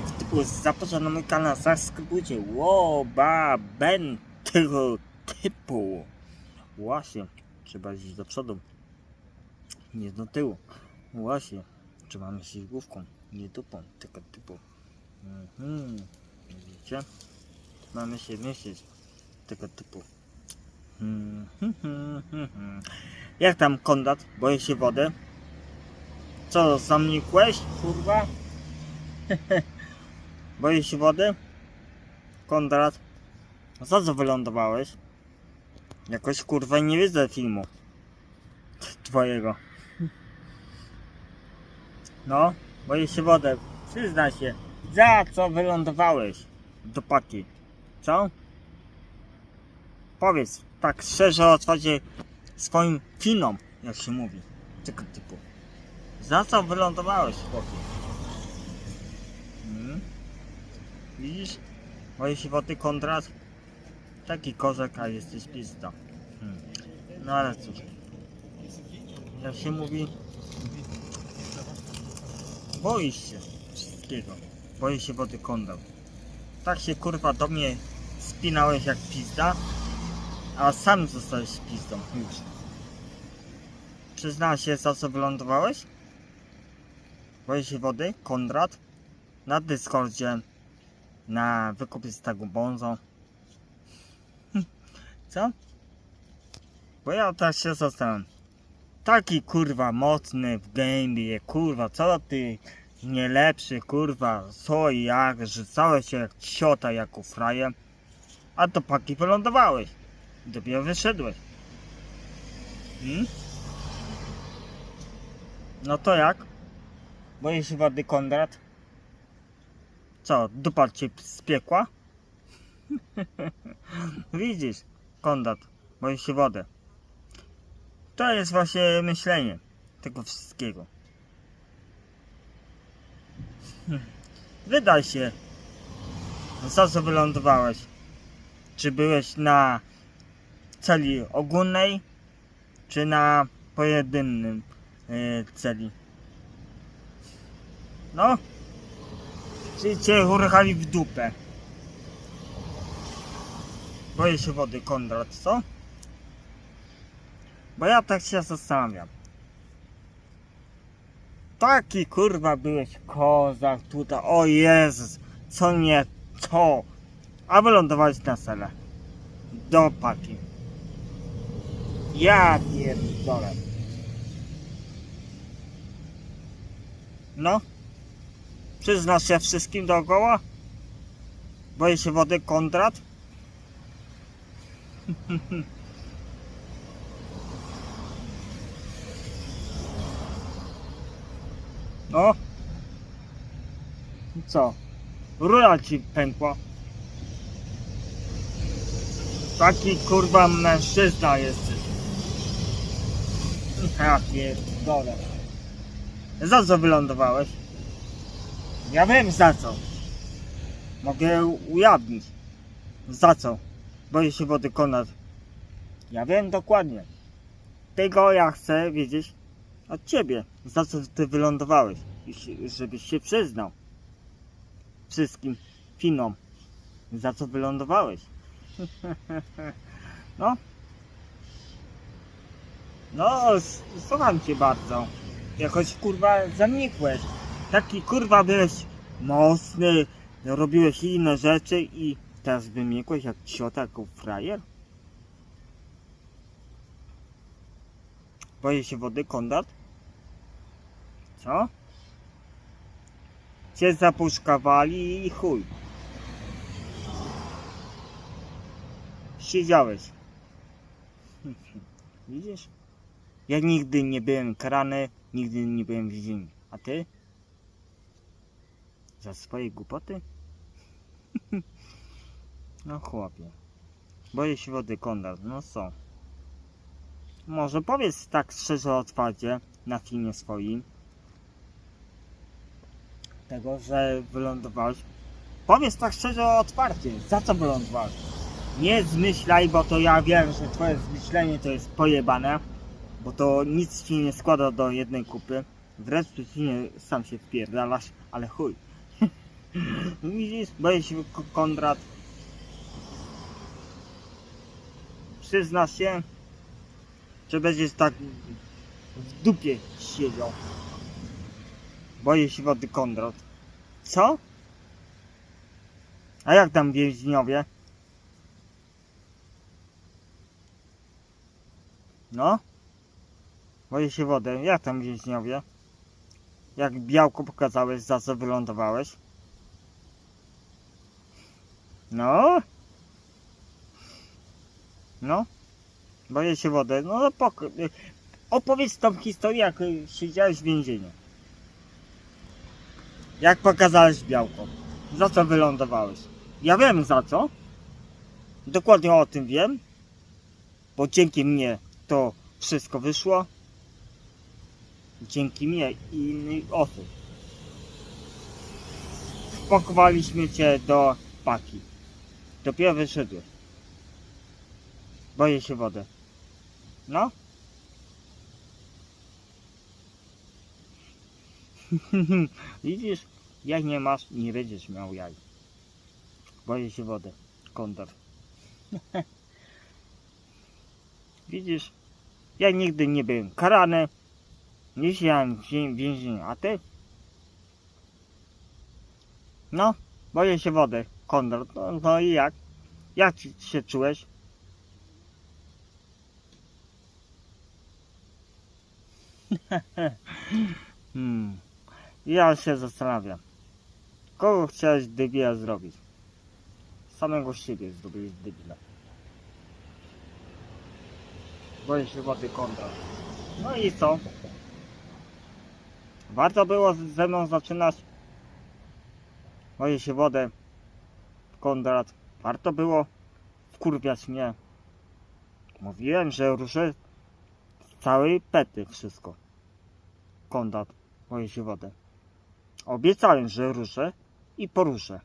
Tego typu zapraszam na mój kanał, zasubskrybujcie. Łoba, ben tego typu. Właśnie, trzeba iść do przodu, nie do tyłu. Właśnie, trzeba myśleć główką, nie dupą tego typu. Mhm. Widzicie? Mamy się myśleć tego typu. Hmm, hmm, hmm. Jak tam Konrad? Boję się wody. Co, zamnikłeś? Kurwa? Boję się wody? Konrad? Za co wylądowałeś? Jakoś kurwa nie widzę filmu. Twojego. No, boję się wody. Przyznaj się. Za co wylądowałeś? Do paki. Co? Powiedz tak szczerze, otwarcie swoim finom, jak się mówi. Tego typu. Za co wylądowałeś, chłopie? Hmm? Widzisz? Boję się wody Kondrat. Taki kozak, a jesteś pizda. Hmm. No ale cóż. Jak się mówi... Boisz się wszystkiego. Boję się wody Kondrat. Tak się kurwa do mnie spinałeś jak pizda, a sam zostałeś pizdą już. Przyznałeś się za co wylądowałeś? Boję się wody, Konrad, na Discordzie, na wykupie z tego bonzo. Co? Bo ja tak się zastanawiam. Taki kurwa mocny w gamie, kurwa, co ty nie lepszy, kurwa, co i jak, że całe się jak ciota, jak u fraje, a to paki wylądowałeś. Dopiero wyszedłeś. Hmm? No to jak? Boję się wody Konrad? Co, dupa cię spiekła? Widzisz, Konrad, boję się wody. To jest właśnie myślenie tego wszystkiego. Wydaj się. Za co wylądowałeś? Czy byłeś na celi ogólnej, czy na pojedynczym e, celi? No? Czy cię urchali w dupę? Boję się wody, Konrad, co? Bo ja tak się zastanawiam. Taki kurwa byłeś kozak tutaj, o Jezus, co nie to. A wylądowałeś na cele. Do paki. Ja pierdolę. No? Przyznasz się wszystkim dookoła? Boję się wody Konrad? No? Co? Rura ci pękła. Taki kurwa mężczyzna jesteś. Ja pierdolę. Za co wylądowałeś? Ja wiem za co. Mogę ujawnić. Za co? Boję się wody Konrad. Ja wiem dokładnie. Tego ja chcę wiedzieć od ciebie. Za co ty wylądowałeś? I Żebyś się przyznał. Wszystkim finom. Za co wylądowałeś? No. No, słucham cię bardzo. Jakoś kurwa zanikłeś. Taki kurwa byłeś mocny, robiłeś inne rzeczy i teraz wymikłeś jak ciota, jak frajer? Boję się wody, Konrad? Co? Cię zapuszkawali i chuj. Siedziałeś. Widzisz? Ja nigdy nie byłem karany, nigdy nie byłem więzieniu. A ty? Za swoje głupoty? no chłopie. Boję się wody Konrad, no co? Może powiedz tak szczerze, otwarcie na filmie swoim tego, że wylądowałeś. Powiedz tak szczerze, otwarcie, za co wylądowałeś? Nie zmyślaj, bo to ja wiem, że twoje zmyślenie to jest pojebane, bo to nic ci nie składa do jednej kupy. Wręcz przeciwnie, sam się wpierdalasz, ale chuj. Widzisz, boję się Konrad. Przyznasz się, że będziesz tak w dupie siedział. Boję się wody Konrad. Co? A jak tam więźniowie? No? Boję się wody. Jak tam więźniowie? Jak białko pokazałeś, za co wylądowałeś? No? No? Boję się wody. No, no opowiedz tą historię, jak siedziałeś w więzieniu. Jak pokazałeś białko? Za co wylądowałeś? Ja wiem za co. Dokładnie o tym wiem. Bo dzięki mnie to wszystko wyszło. Dzięki mnie i innych osób. Spakowaliśmy cię do paki. Dopiero wyszedłeś. Boję się wody. No? Widzisz, jak nie masz, nie będziesz miał jaj. Boję się wody. Kondor. Widzisz, ja nigdy nie byłem karany. Nie siedziałem w więzieniu, a ty? No, boję się wody. Kondor. No, no i jak? Jak się czułeś? hmm. Ja się zastanawiam. Kogo chciałeś debila zrobić? Samego siebie zrobiłeś debila. Boję się wody kontra. No i co? Warto było ze mną zaczynać. Boję się wodę. Konrad. Warto było wkurwiać mnie. Mówiłem, że ruszę z całej pety wszystko. Konrad. Się wodę. Obiecałem, że ruszę i poruszę.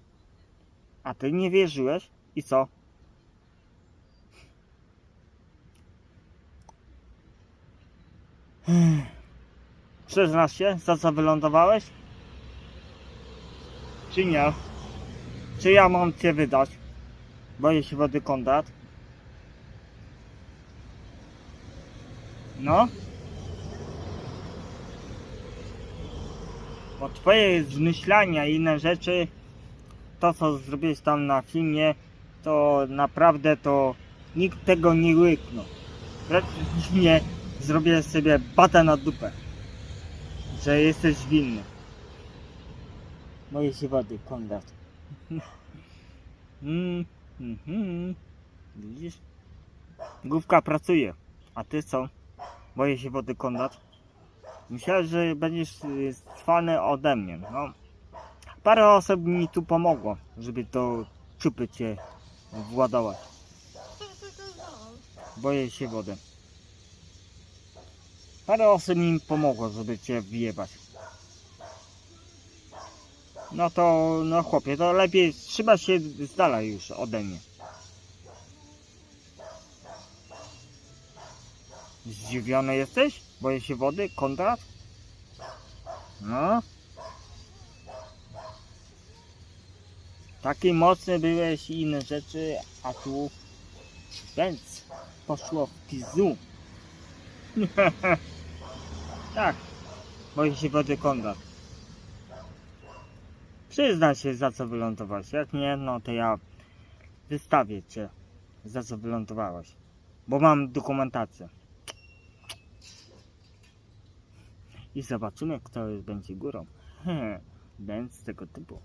A ty nie wierzyłeś i co? Przyznasz się, za co wylądowałeś? Czy nie? Czy ja mam cię wydać? Boję się wody Konrad. No? Bo twoje zmyślania i inne rzeczy, to co zrobiłeś tam na filmie, to naprawdę to nikt tego nie łyknął. Praktycznie zrobię sobie batę na dupę, że jesteś winny. Boję się wody, Konrad. Mm, mhm. Widzisz? Główka pracuje, a ty co? Boję się wody, Konrad. Myślałem, że będziesz y, cwany ode mnie. No. Parę osób mi tu pomogło, żeby to czupy cię władować. Boję się wody. Parę osób mi pomogło, żeby cię wyjebać. No to, no chłopie, to lepiej trzyma się z dala już ode mnie. Zdziwiony jesteś? Boję się wody? Konrad? No? Taki mocny byłeś i inne rzeczy, a tu więc poszło w pizu. tak, boję się wody Konrad. Przyznaj się za co wylądowałeś. Jak nie, no to ja wystawię cię za co wylądowałeś. Bo mam dokumentację. I zobaczymy kto będzie górą. Więc tego typu.